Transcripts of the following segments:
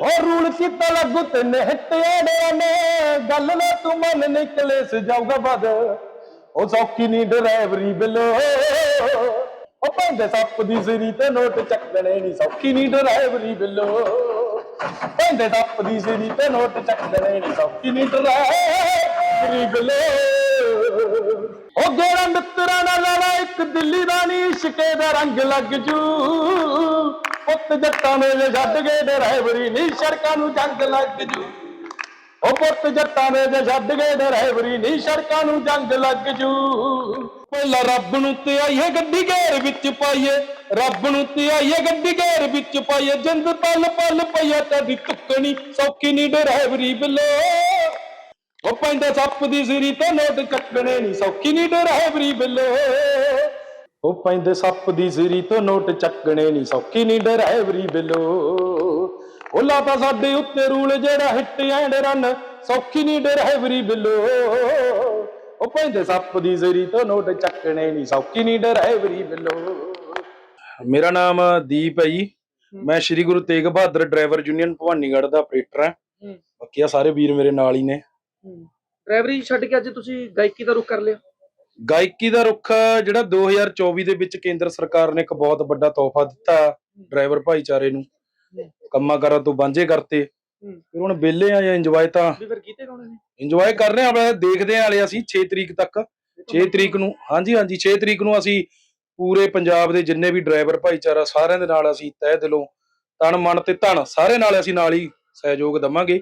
ਉਹ ਰੂਲ ਕੀਤਾ ਲੱਗੂ ਤੇ ਨੇ। ਗੱਲ ਨਾ ਤੂੰ ਮੰਨ ਨਿਕਲੇ ਸਜਾਊਗਾ ਬਦ ਉਹ ਸੌਖੀ ਨਹੀਂ ਡਰਾਈਵਰੀ ਬਿਲੋ। ਉਹ ਪੈਂਦੇ ਸੱਪ ਦੀ ਸਿਰੀ ਤੇ ਨੋਟ ਚੱਕਣੇ ਨਹੀਂ ਸੌਖੀ ਨਹੀਂ ਡਰਾਈਵਰੀ ਬਿਲੋ। ਪੈਂਦੇ ਸੱਪ ਦੀ ਸਿਰੀ ਤੇ ਨੋਟ ਚੱਕਣੇ ਨਹੀਂ ਸੌਖੀ ਨਹੀਂ ਡਰਾਈਵਰੀ ਬਿਲੋ। ਉਹ ਗੇੜਾ ਮਿੱਤਰਾਂ ਨਾਲ ਲੜਾ ਇੱਕ ਦਿੱਲੀ ਦਾ ਨੀ ਇਸ਼ਕੇ ਦਾ ਰੰਗ ਲੱਗ ਜੂ। ਪੁੱਤ ਜੱਟਾਂ ਨੇ ਛੱਡ ਗਏ ਡਰਾਈਵਰੀ ਨੀ, ਸੜਕਾਂ ਨੂੰ ਜੰਗ ਲੱਗ ਜੂ। ਉਹ ਪੁੱਤ ਜੱਟਾਂ ਨੇ ਛੱਡ ਗਏ ਡਰਾਈਵਰੀ ਨੀ, ਸੜਕਾਂ ਨੂੰ ਜੰਗ ਲੱਗ ਜੂ। ਪਹਿਲਾਂ ਰੱਬ ਨੂੰ ਤੇ ਆਈਏ ਗੱਡੀ ਘੇਰ ਵਿੱਚ ਪਾਈਏ, ਰੱਬ ਨੂੰ ਤੇ ਆਈਏ ਗੱਡੀ ਘੇਰ ਵਿੱਚ ਪਾਈਏ, ਜਿੰਦ ਪਲ ਪਲ ਪਈਆ ਤੇਰੀ ਤੁੱਕਣੀ ਸੌਖੀ ਨੀ ਡਰਾਈਵਰੀ ਬਿੱਲੋ। ਉਹ ਪੈਂਦੇ ਸੱਪ ਦੀ ਸਿਰੀ ਤੇ ਨੋਟ ਚੱਕਣੇ ਨਹੀਂ ਸੌਖੀ ਨਹੀਂ ਡਰਾਈਵਰੀ ਬਿੱਲੋ। ਉਹ ਪੈਂਦੇ ਸੱਪ ਦੀ ਸਿਰੀ ਤੋਂ ਨੋਟ ਚੱਕਣੇ ਨਹੀਂ ਸੌਖੀ ਨਹੀਂ ਡਰਾਈਵਰੀ ਬਿੱਲੋ। ਉਹ ਲਾਤਾ ਸਾਡੇ ਉੱਤੇ ਰੂਲ ਜਿਹੜਾ ਹਿੱਟ ਐਂਡ ਰਨ ਸੌਖੀ ਨਹੀਂ ਡਰਾਈਵਰੀ ਬਿੱਲੋ। ਉਹ ਪੈਂਦੇ ਸੱਪ ਦੀ ਸਿਰੀ ਤੋਂ ਨੋਟ ਚੱਕਣੇ ਨਹੀਂ ਸੌਖੀ ਨਹੀਂ ਡਰਾਈਵਰੀ ਬਿੱਲੋ। ਮੇਰਾ ਨਾਮ ਦੀਪ ਹੈ ਜੀ। ਮੈਂ ਸ਼੍ਰੀ ਗੁਰੂ ਤੇਗ ਬਹਾਦਰ ਡਰਾਈਵਰ ਯੂਨੀਅਨ ਭਵਾਨੀਗੜ੍ਹ ਦਾ ਆਪਰੇਟਰ ਹਾਂ। ਹੂੰ। ਬਾਕੀ ਆ ਸਾਰੇ ਵੀਰ ਮੇਰੇ ਨਾਲ ਹੀ ਨੇ। ਡਰਾਈਵਰੀ ਛੱਡ ਕੇ ਅੱਜ ਤੁਸੀਂ ਗਾਇਕੀ ਦਾ ਰੁਖ ਕਰ ਲਿਆ? ਗਾਇਕੀ ਦਾ ਰੁੱਖ ਜਿਹੜਾ 2024 ਦੇ ਵਿੱਚ ਕੇਂਦਰ ਸਰਕਾਰ ਨੇ ਇੱਕ ਬਹੁਤ ਵੱਡਾ ਤੋਹਫਾ ਦਿੱਤਾ ਡਰਾਈਵਰ ਭਾਈਚਾਰੇ ਨੂੰ। ਕੰਮਾਂ ਕਾਰਾਂ ਤੋਂ ਵਾਂਝੇ ਕਰਤੇ। ਫਿਰ ਹੁਣ ਵਿਹਲੇ ਆ ਜਾਂ ਇੰਜੋਏ ਤਾਂ ਫਿਰ ਨੇ? ਇੰਜੋਏ ਕਰ ਰਹੇ ਆ ਆਪਾਂ ਦੇਖਦੇ ਆ ਵਾਲੇ ਅਸੀਂ 6 ਤਰੀਕ ਤੱਕ। 6 ਤਰੀਕ ਨੂੰ ਹਾਂਜੀ ਹਾਂਜੀ 6 ਤਰੀਕ ਨੂੰ ਅਸੀਂ ਪੂਰੇ ਪੰਜਾਬ ਦੇ ਜਿੰਨੇ ਵੀ ਡਰਾਈਵਰ ਭਾਈਚਾਰਾ ਸਾਰਿਆਂ ਦੇ ਨਾਲ ਅਸੀਂ ਤਹਿ ਦਿਲੋਂ ਤਨ ਮਨ ਤੇ ਧਨ ਸਾਰੇ ਨਾਲ ਅਸੀਂ ਨਾਲ ਹੀ ਸਹਿਯੋਗ ਦਵਾਂਗੇ।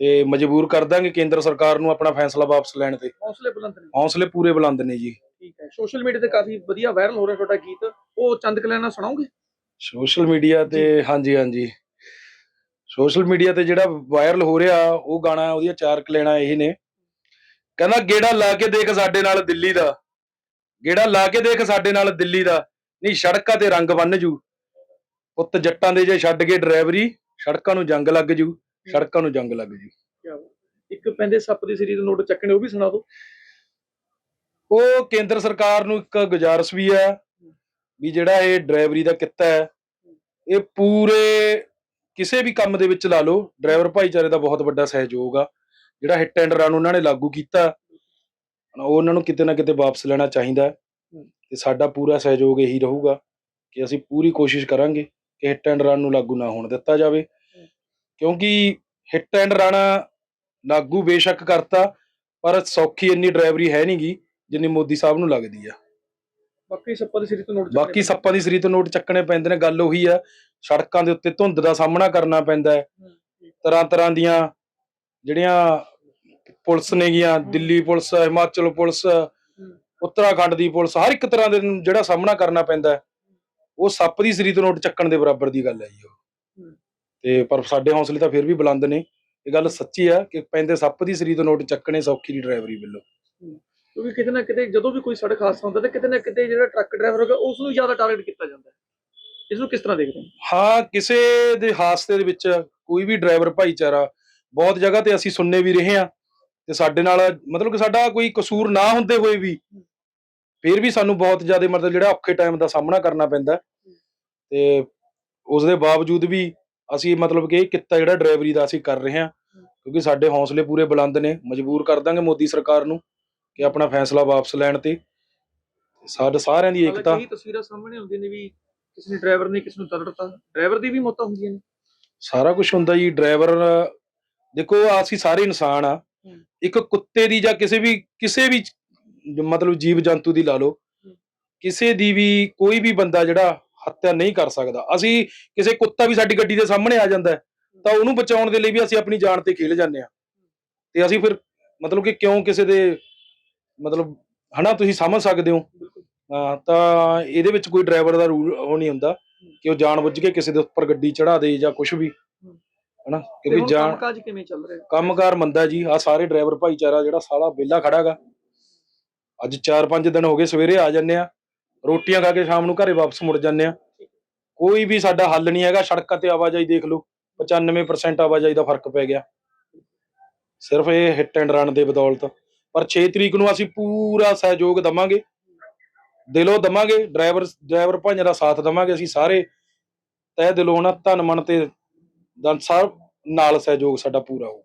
ਤੇ ਮਜਬੂਰ ਕਰ ਦਾਂਗੇ ਕੇਂਦਰ ਸਰਕਾਰ ਨੂੰ ਆਪਣਾ ਫੈਸਲਾ ਵਾਪਸ ਲੈਣ ਤੇ। ਹੌਸਲੇ ਬੁਲੰਦ ਨੇ। ਹੌਸਲੇ ਪੂਰੇ ਬੁਲੰਦ ਨੇ ਜੀ। ਠੀਕ ਹੈ। ਸੋਸ਼ਲ ਮੀਡੀਆ ਤੇ ਕਾਫੀ ਵਧੀਆ ਵਾਇਰਲ ਹੋ ਰਿਹਾ ਤੁਹਾਡਾ ਗੀਤ। ਉਹ ਚੰਦ ਕਲਿਆਣਾ ਸੁਣਾਓਗੇ? ਸੋਸ਼ਲ ਮੀਡੀਆ ਤੇ ਹਾਂਜੀ ਹਾਂਜੀ। ਸੋਸ਼ਲ ਮੀਡੀਆ ਤੇ ਜਿਹੜਾ ਵਾਇਰਲ ਹੋ ਰਿਹਾ ਉਹ ਗਾਣਾ ਉਹਦੀਆਂ ਚਾਰ ਕਲੇਣਾ ਇਹ ਨੇ। ਕਹਿੰਦਾ ਗੇੜਾ ਲਾ ਕੇ ਦੇਖ ਸਾਡੇ ਨਾਲ ਦਿੱਲੀ ਦਾ। ਗੇੜਾ ਲਾ ਕੇ ਦੇਖ ਸਾਡੇ ਨਾਲ ਦਿੱਲੀ ਦਾ। ਨਹੀਂ ਸੜਕਾਂ ਤੇ ਰੰਗ ਬੰਨ ਜੂ। ਪੁੱਤ ਜੱਟਾਂ ਦੇ ਜੇ ਛੱਡ ਕੇ ਡਰਾਈਵਰੀ ਸੜਕਾਂ ਨੂੰ ਜੰਗ ਲੱਗ ਜੂ। ਸੜਕਾਂ ਨੂੰ ਜੰਗ ਲੱਗ ਜੂ ਕਿਆ ਬਾਤ। ਇੱਕ ਪੈਂਦੇ ਸੱਪ ਦੀ ਸੀਰੀਜ਼ ਨੋਟ ਚੱਕਣੇ ਉਹ ਵੀ ਸੁਣਾ ਦਿਓ ਉਹ ਕੇਂਦਰ ਸਰਕਾਰ ਨੂੰ ਇੱਕ ਗੁਜ਼ਾਰਿਸ਼ ਵੀ ਹੈ ਵੀ ਜਿਹੜਾ ਇਹ ਡਰਾਈਵਰੀ ਦਾ ਕਿੱਤਾ ਹੈ ਇਹ ਪੂਰੇ ਕਿਸੇ ਵੀ ਕੰਮ ਦੇ ਵਿੱਚ ਲਾ ਲਓ ਡਰਾਈਵਰ ਭਾਈਚਾਰੇ ਦਾ ਬਹੁਤ ਵੱਡਾ ਸਹਿਯੋਗ ਆ ਜਿਹੜਾ ਹਿੱਟ ਐਂਡ ਰਨ ਉਹਨਾਂ ਨੇ ਲਾਗੂ ਕੀਤਾ ਉਹ ਉਹਨਾਂ ਨੂੰ ਕਿਤੇ ਨਾ ਕਿਤੇ ਵਾਪਸ ਲੈਣਾ ਚਾਹੀਦਾ ਹੈ। ਤੇ ਸਾਡਾ ਪੂਰਾ ਸਹਿਯੋਗ ਇਹੀ ਰਹੂਗਾ ਕਿ ਅਸੀਂ ਪੂਰੀ ਕੋਸ਼ਿਸ਼ ਕਰਾਂਗੇ ਕਿ ਹਿੱਟ ਐਂਡ ਰਨ ਨੂੰ ਲਾਗੂ ਨਾ ਹੋਣ ਦਿੱਤਾ ਜਾਵੇ ਕਿਉਂਕਿ ਹਿੱਟ ਐਂਡ ਰਨ ਲਾਗੂ ਬੇਸ਼ੱਕ ਕਰਤਾ ਪਰ ਸੌਖੀ ਇੰਨੀ ਡਰਾਈਵਰੀ ਹੈ ਨਹੀਂਗੀ ਜਿੰਨੀ ਮੋਦੀ ਸਾਹਿਬ ਨੂੰ ਲੱਗਦੀ ਆ। ਬਾਕੀ ਸੱਪਾਂ ਦੀ ਸੀਰੀਜ਼ ਤੋਂ ਨੋਟ ਬਾਕੀ ਸੱਪਾਂ ਦੀ ਸਰੀ ਤੋਂ ਨੋਟ ਚੱਕਣੇ ਪੈਂਦੇ ਨੇ ਗੱਲ ਉਹੀ ਆ ਸੜਕਾਂ ਦੇ ਉੱਤੇ ਧੁੰਦ ਦਾ ਸਾਹਮਣਾ ਕਰਨਾ ਪੈਂਦਾ ਹੈ। ਤਰ੍ਹਾਂ ਤਰ੍ਹਾਂ ਦੀਆਂ ਜਿਹੜੀਆਂ ਪੁਲਿਸ ਨੇਗੀਆਂ ਦਿੱਲੀ ਪੁਲਿਸ ਹਿਮਾਚਲ ਪੁਲਿਸ ਉੱਤਰਾਖੰਡ ਦੀ ਪੁਲਿਸ ਹਰ ਇੱਕ ਤਰ੍ਹਾਂ ਦੇ ਨੂੰ ਜਿਹੜਾ ਸਾਹਮਣਾ ਕਰਨਾ ਪੈਂਦਾ ਉਹ ਸੱਪ ਦੀ ਸਰੀ ਤੋਂ ਨੋਟ ਚੱਕਣ ਦੇ ਬਰਾਬਰ ਦੀ ਗੱਲ ਹੈ ਜੀ ਉਹ। ਤੇ ਪਰ ਸਾਡੇ ਹੌਸਲੇ ਤਾਂ ਫਿਰ ਵੀ ਬੁਲੰਦ ਨੇ। ਇਹ ਗੱਲ ਸੱਚੀ ਆ ਕਿ ਪੈਂਦੇ ਸੱਪ ਦੀ ਸਰੀ ਤੋਂ ਨੋਟ ਚੱਕਣੇ ਸੌਖੀ ਦੀ ਡਰਾਈਵਰੀ ਵੱਲੋਂ। ਕਿਉਂਕਿ ਕਿਤੇ ਨਾ ਕਿਤੇ ਜਦੋਂ ਵੀ ਕੋਈ ਸੜਕ ਹਾਦਸਾ ਹੁੰਦਾ ਤਾਂ ਕਿਤੇ ਨਾ ਕਿਤੇ ਜਿਹੜਾ ਟਰੱਕ ਡਰਾਈਵਰ ਹੋਗਾ ਉਸ ਨੂੰ ਜ਼ਿਆਦਾ ਟਾਰਗੇਟ ਕੀਤਾ ਜਾਂਦਾ ਹੈ। ਇਸ ਨੂੰ ਕਿਸ ਤਰ੍ਹਾਂ ਦੇਖਦੇ ਹੋ? ਹਾਂ ਕਿਸੇ ਦੇ ਹਾਦਸੇ ਦੇ ਵਿੱਚ ਕੋਈ ਵੀ ਡਰਾਈਵਰ ਭਾਈਚਾਰਾ ਬਹੁਤ ਜਗ੍ਹਾ ਤੇ ਅਸੀਂ ਸੁਣਨੇ ਵੀ ਰਹੇ ਹਾਂ ਤੇ ਸਾਡੇ ਨਾਲ ਮਤਲਬ ਕਿ ਸਾਡਾ ਕੋਈ ਕਸੂਰ ਨਾ ਹੁੰਦੇ ਹੋਏ ਵੀ ਫਿਰ ਵੀ ਸਾਨੂੰ ਬਹੁਤ ਜ਼ਿਆਦਾ ਮਤਲਬ ਜਿਹੜਾ ਔਖੇ ਟਾਈਮ ਦਾ ਸਾਹਮਣਾ ਕਰਨਾ ਪੈਂਦਾ। ਤੇ ਉਸ ਦੇ ਬਾਵਜੂਦ ਵੀ ਅਸੀਂ ਮਤਲਬ ਕਿ ਇਹ ਕਿੱਤਾ ਜਿਹੜਾ ਡਰਾਈਵਰੀ ਦਾ ਅਸੀਂ ਕਰ ਰਹੇ ਹਾਂ ਕਿਉਂਕਿ ਸਾਡੇ ਹੌਸਲੇ ਪੂਰੇ ਬੁਲੰਦ ਨੇ ਮਜਬੂਰ ਕਰ ਦਾਂਗੇ ਮੋਦੀ ਸਰਕਾਰ ਨੂੰ ਕਿ ਆਪਣਾ ਫੈਸਲਾ ਵਾਪਸ ਲੈਣ ਤੇ। ਸਾਡੇ ਸਾਰਿਆਂ ਦੀ ਏਕਤਾ। ਇਹ ਤਸਵੀਰਾਂ ਸਾਹਮਣੇ ਆਉਂਦੀਆਂ ਨੇ ਵੀ ਕਿਸੇ ਨੇ ਡਰਾਈਵਰ ਨੇ ਕਿਸ ਨੂੰ ਤੜੜਤਾ ਡਰਾਈਵਰ ਦੀ ਵੀ ਮੌਤਾਂ ਹੁੰਦੀਆਂ ਨੇ। ਸਾਰਾ ਕੁਝ ਹੁੰਦਾ ਜੀ ਡਰਾਈਵਰ ਦੇਖੋ ਅਸੀਂ ਸਾਰੇ ਇਨਸਾਨ ਆ। ਇੱਕ ਕੁੱਤੇ ਦੀ ਜਾਂ ਕਿਸੇ ਵੀ ਕਿਸੇ ਵੀ ਮਤਲਬ ਜੀਵ ਜੰਤੂ ਦੀ ਲਾ ਲਓ। ਕਿਸੇ ਦੀ ਵੀ ਕੋਈ ਵੀ ਬੰਦਾ ਜਿਹੜਾ ਹੱਤਿਆ ਨਹੀਂ ਕਰ ਸਕਦਾ। ਅਸੀਂ ਕਿਸੇ ਕੁੱਤਾ ਵੀ ਸਾਡੀ ਗੱਡੀ ਦੇ ਸਾਹਮਣੇ ਆ ਜਾਂਦਾ ਤਾਂ ਉਹਨੂੰ ਬਚਾਉਣ ਦੇ ਲਈ ਵੀ ਅਸੀਂ ਆਪਣੀ ਜਾਨ ਤੇ ਖੇਲ ਜਾਂਦੇ ਆ ਤੇ ਅਸੀਂ ਫਿਰ ਮਤਲਬ ਕਿ ਕਿਉਂ ਕਿਸੇ ਦੇ ਮਤਲਬ ਹਨਾ ਤੁਸੀਂ ਸਮਝ ਸਕਦੇ ਹੋ। ਤਾਂ ਇਹਦੇ ਵਿੱਚ ਕੋਈ ਡਰਾਈਵਰ ਦਾ ਰੂਲ ਉਹ ਨਹੀਂ ਹੁੰਦਾ ਕਿ ਉਹ ਜਾਣਬੁੱਝ ਕੇ ਕਿਸੇ ਦੇ ਉੱਪਰ ਗੱਡੀ ਚੜਾ ਦੇ ਜਾਂ ਕੁਝ ਵੀ ਹਨਾ ਕਿਉਂਕਿ ਜਾਣ ਕੰਮਕਾਜ ਕਿਵੇਂ ਚੱਲ ਰਿਹਾ? ਕੰਮਕਾਰ ਮੰਦਾ ਜੀ ਆ ਸਾਰੇ ਡਰਾਈਵਰ ਭਾਈਚਾਰਾ ਜਿਹੜਾ ਸਾਲਾ ਵਿਹਲਾ ਖੜਾਗਾ ਅੱਜ 4-5 ਦਿਨ ਹੋ ਗਏ ਸਵੇਰੇ ਆ ਜੰਨੇ ਆ ਰੋਟੀਆਂ ਖਾ ਕੇ ਸ਼ਾਮ ਨੂੰ ਘਰੇ ਵਾਪਸ ਮੁੜ ਜੰਨੇ ਆ। ਕੋਈ ਵੀ ਸਾਡਾ ਹੱਲ ਨਹੀਂ ਹੈਗਾ, ਸੜਕਾਂ ਤੇ ਆਵਾਜਾਈ ਦੇਖ ਲਓ 95% ਆਵਾਜਾਈ ਦਾ ਫ਼ਰਕ ਪੈ ਗਿਆ। ਸਿਰਫ ਇਹ ਹਿੱਟ ਐਂਡ ਰਨ ਦੇ ਬਦੌਲਤ। ਪਰ 6 ਤਰੀਕ ਨੂੰ ਅਸੀਂ ਪੂਰਾ ਸਹਿਯੋਗ ਦਵਾਂਗੇ। ਦਿਲੋਂ ਦਵਾਂਗੇ, ਡਰਾਈਵਰ ਡਰਾਈਵਰ ਭਾਈਆਂ ਦਾ ਸਾਥ ਦਵਾਂਗੇ ਅਸੀਂ ਸਾਰੇ। ਤਹਿ ਦਿਲੋਂ ਨਾ, ਧਨ ਮਨ ਤੇ ਦਾ ਨਾਲ ਸਹਿਯੋਗ ਸਾਡਾ ਪੂਰਾ ਹੋ